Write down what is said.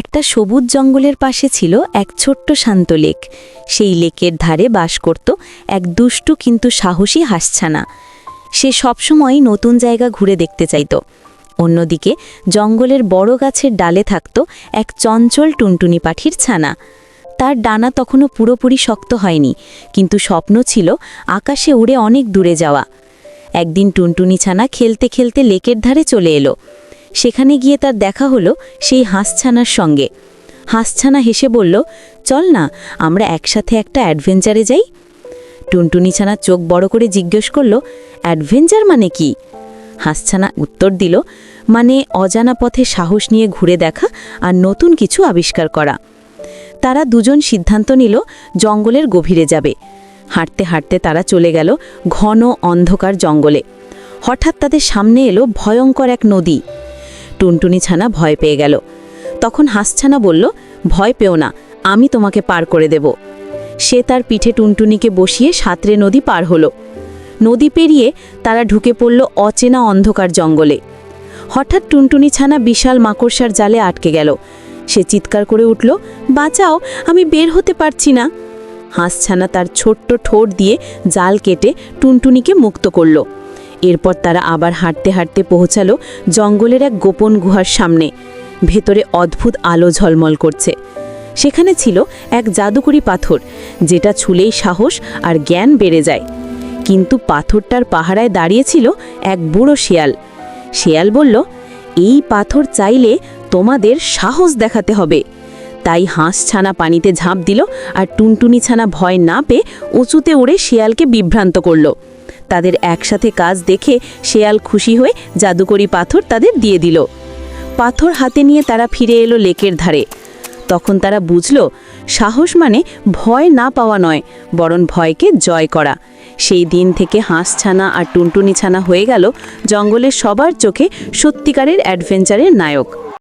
একটা সবুজ জঙ্গলের পাশে ছিল এক ছোট্ট শান্ত লেক। সেই লেকের ধারে বাস করত এক দুষ্টু কিন্তু সাহসী হাসছানা। সে সবসময় নতুন জায়গা ঘুরে দেখতে চাইত। অন্যদিকে জঙ্গলের বড় গাছের ডালে থাকত এক চঞ্চল টুনটুনি পাখির ছানা। তার ডানা তখনও পুরোপুরি শক্ত হয়নি, কিন্তু স্বপ্ন ছিল আকাশে উড়ে অনেক দূরে যাওয়া। একদিন টুনটুনি ছানা খেলতে খেলতে লেকের ধারে চলে এলো। সেখানে গিয়ে তার দেখা হলো সেই হাঁসছানার সঙ্গে। হাঁসছানা হেসে বলল, চল না, আমরা একসাথে একটা অ্যাডভেঞ্চারে যাই। টুনটুনি ছানা চোখ বড় করে জিজ্ঞেস করল, অ্যাডভেঞ্চার মানে কি? হাঁসছানা উত্তর দিল মানে অজানা পথে সাহস নিয়ে ঘুরে দেখা আর নতুন কিছু আবিষ্কার করা। তারা দুজন সিদ্ধান্ত নিল, জঙ্গলের গভীরে যাবে। হাঁটতে হাঁটতে তারা চলে গেল ঘন অন্ধকার জঙ্গলে। হঠাৎ তাদের সামনে এলো ভয়ঙ্কর এক নদী। টুনটুনি ছানা ভয় পেয়ে গেল। তখন হাঁসছানা বলল, ভয় পেও না, আমি তোমাকে পার করে দেব। সে তার পিঠে টুনটুনিকে বসিয়ে সাঁতরে নদী পার হলো। নদী পেরিয়ে তারা ঢুকে পড়ল অচেনা অন্ধকার জঙ্গলে। হঠাৎ টুনটুনি ছানা বিশাল মাকড়সার জালে আটকে গেল। সে চিৎকার করে উঠল, বাঁচাও, আমি বের হতে পারছি না। হাঁসছানা তার ছোট্ট ঠোঁট দিয়ে জাল কেটে টুনটুনিকে মুক্ত করল। এরপর তারা আবার হাঁটতে হাঁটতে পৌঁছালো জঙ্গলের এক গোপন গুহার সামনে। ভেতরে অদ্ভুত আলো ঝলমল করছে। সেখানে ছিল এক জাদুকরি পাথর, যেটা ছুলেই সাহস আর জ্ঞান বেড়ে যায়। কিন্তু পাথরটার পাহারায় দাঁড়িয়েছিল এক বুড়ো শিয়াল। শিয়াল বলল, এই পাথর চাইলে তোমাদের সাহস দেখাতে হবে। তাই হাঁস ছানা পানিতে ঝাঁপ দিল আর টুনটুনি ছানা ভয় না পেয়ে উঁচুতে উড়ে শিয়ালকে বিভ্রান্ত করল। তাদের একসাথে কাজ দেখে শেয়াল খুশি হয়ে জাদুকরি পাথর তাদের দিয়ে দিল। পাথর হাতে নিয়ে তারা ফিরে এলো লেকের ধারে। তখন তারা বুঝল, সাহস মানে ভয় না পাওয়া নয়, বরং ভয়কে জয় করা। সেই দিন থেকে হাঁস ছানা আর টুনটুনি ছানা হয়ে গেল জঙ্গলের সবার চোখে সত্যিকারের অ্যাডভেঞ্চারের নায়ক।